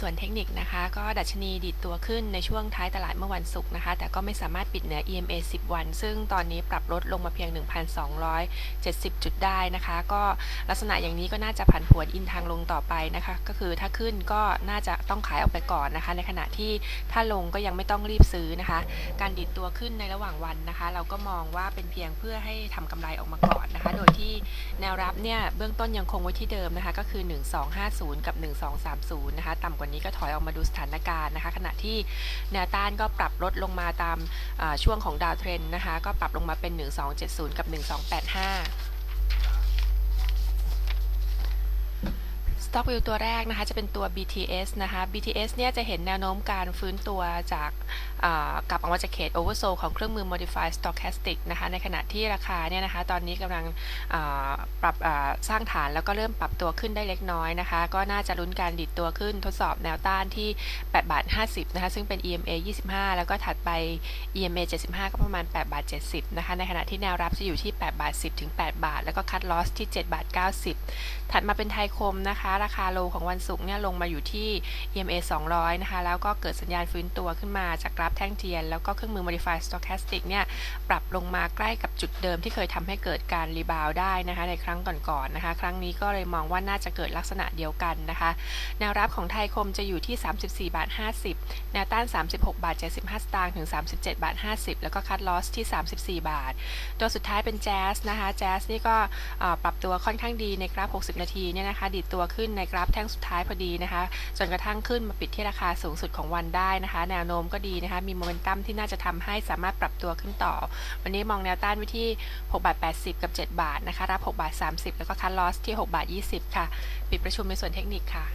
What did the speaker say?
ส่วนเทคนิคนะคะ ก็ดัชนีดีดตัวขึ้นในช่วงท้ายตลาดเมื่อวันศุกร์นะคะ แต่ก็ไม่สามารถปิดเหนือ EMA 10 วัน ซึ่งตอนนี้ปรับลดลงมาเพียง 1,270 จุดได้นะคะ ก็ลักษณะอย่างนี้ก็น่าจะผันผวนอินทางลงต่อไปนะคะ ก็คือถ้าขึ้นก็น่าจะต้องขายออกไปก่อนนะคะ ในขณะที่ถ้าลงก็ยังไม่ต้องรีบซื้อนะคะ การดีดตัวขึ้นในระหว่างวันนะคะ เราก็มองว่าเป็นเพียงเพื่อให้ทำกำไรออกมาก่อนนะคะ โดยที่แนวรับเนี่ยเบื้องต้นยังคงไว้ที่เดิมนะคะ ก็คือ 1250 กับ 1230 นะคะ ต่ำกว่านี้ก็ถอยออกมาดูสถานการณ์นะคะ ขณะที่แนวต้านก็ปรับลดลงมาตามช่วงของดาวเทรนนะคะ ก็ปรับลงมาเป็น 1270 กับ 1285 Stock View ตัวแรกนะคะจะเป็นตัว BTS นะคะ BTS เนี่ยจะเห็นแนวโน้มการฟื้นตัวจากกลับออกมาจากเขต oversold ของเครื่องมือ modified stochastic นะคะ ในขณะที่ราคาเนี่ยนะคะ ตอนนี้กำลังปรับสร้างฐานแล้วก็เริ่มปรับตัวขึ้นได้เล็กน้อยนะคะ ก็น่าจะลุ้นการดิดตัวขึ้นทดสอบแนวต้านที่8บาท50 นะคะ ซึ่งเป็น EMA 25 แล้วก็ถัดไป EMA 75 ก็ประมาณ8บาท70 นะคะ ในขณะที่แนวรับจะอยู่ที่8บาท10 ถึง 8 บาท แล้วก็คัดลอสที่7บาท90 ถัดมาเป็นไทยคมนะคะราคาโลของวันศุกร์เนี่ยลงมาอยู่ที่ EMA 200 นะคะ แล้วก็เกิดสัญญาณฟื้นตัวขึ้นมาจากกราฟแท่งเทียน แล้วก็เครื่องมือ Modified Stochastic เนี่ย ปรับลงมาใกล้กับจุดเดิมที่เคยทำให้เกิดการรีบาวได้นะคะ ในครั้งก่อนๆนะคะ ครั้งนี้ก็เลยมองว่าน่าจะเกิดลักษณะเดียวกันนะคะ แนวรับของไทยคมจะอยู่ที่ 34 บาท 50 แนวต้าน 36 บาท 75 สตางค์ถึง 37 บาท 50 แล้วก็คัดลอสที่ 34 บาท ตัวสุดท้ายเป็นแจ๊สนะคะแจ๊สนี่ก็ปรับตัวค่อนข้างดีในกราฟ 60 นาทีเนี่ยนะคะ ดีดตัวขึ้นในกราฟแท่งสุดท้ายพอดีนะคะ จนกระทั่งขึ้นมาปิดที่ราคาสูงสุดของวันได้นะคะ แนวโน้มก็ดีนะคะ มีโมเมนตัมที่น่าจะทำให้สามารถปรับตัวขึ้นต่อ วันนี้มองแนวต้านไว้ที่6บาท80 กับ 7 บาทนะคะ รับ6บาท30 แล้วก็คัดลอสที่6บาท20 ค่ะ ปิดประชุมในส่วนเทคนิคค่ะ